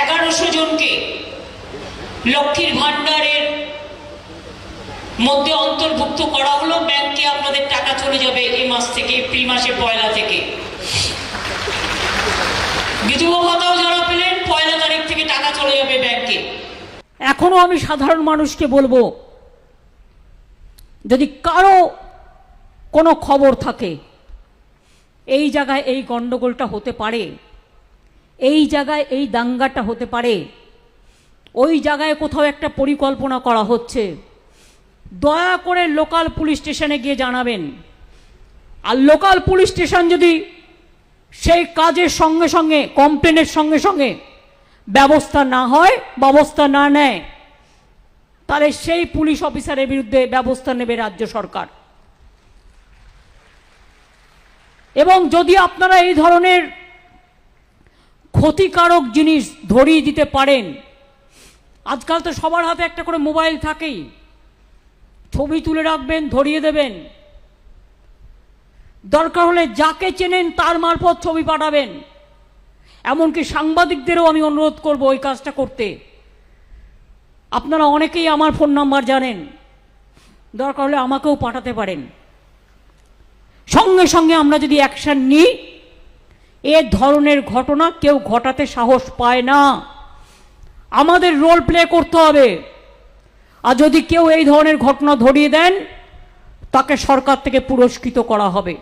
এগারোশো জনকে লক্ষ্মীর ভাণ্ডারের মধ্যে অন্তর্ভুক্ত করা হলো। ব্যাংকে আপনাদের টাকা চলে যাবে এই মাস থেকে, এপ্রিল মাসে, পয়লা থেকে। যারা পেলেন, পয়লা তারিখ থেকে টাকা চলে যাবে এখনও আমি সাধারণ মানুষকে বলব, যদি কারও কোনো খবর থাকে, এই জায়গায় এই গণ্ডগোলটা হতে পারে এই জায়গায় এই দাঙ্গাটা হতে পারে। ওই জায়গায় কোথাও একটা পরিকল্পনা করা হচ্ছে। দয়া করে লোকাল পুলিশ স্টেশনে গিয়ে জানাবেন। আর লোকাল পুলিশ স্টেশন যদি সেই কাজের সঙ্গে সঙ্গে, কমপ্লেনের সঙ্গে সঙ্গে ব্যবস্থা না হয়, ব্যবস্থা না নেয়, তাহলে সেই পুলিশ অফিসারের বিরুদ্ধে ব্যবস্থা নেবে রাজ্য সরকার। এবং যদি আপনারা এই ধরনের ক্ষতিকারক জিনিস ধরিয়ে দিতে পারেন। আজকাল তো সবার হাতে একটা করে মোবাইল থাকেই। ছবি তুলে রাখবেন, ধরিয়ে দেবেন। দরকার হলে যাকে চেনেন তার মারফত ছবি পাঠাবেন। এমনকি সাংবাদিকদেরও আমি অনুরোধ করব ওই কাজটা করতে। আপনারা অনেকেই আমার ফোন নাম্বার জানেন। দরকার হলে আমাকেও পাঠাতে পারেন। সঙ্গে সঙ্গে আমরা যদি অ্যাকশন নিই এ ধরনের ঘটনা কেউ ঘটাতে সাহস পায় না। আমাদের রোল প্লে করতে হবে। আর যদি কেউ এই ধরনের ঘটনা ধরিয়ে দেন, তাকে সরকার থেকে পুরস্কৃত করা হবে।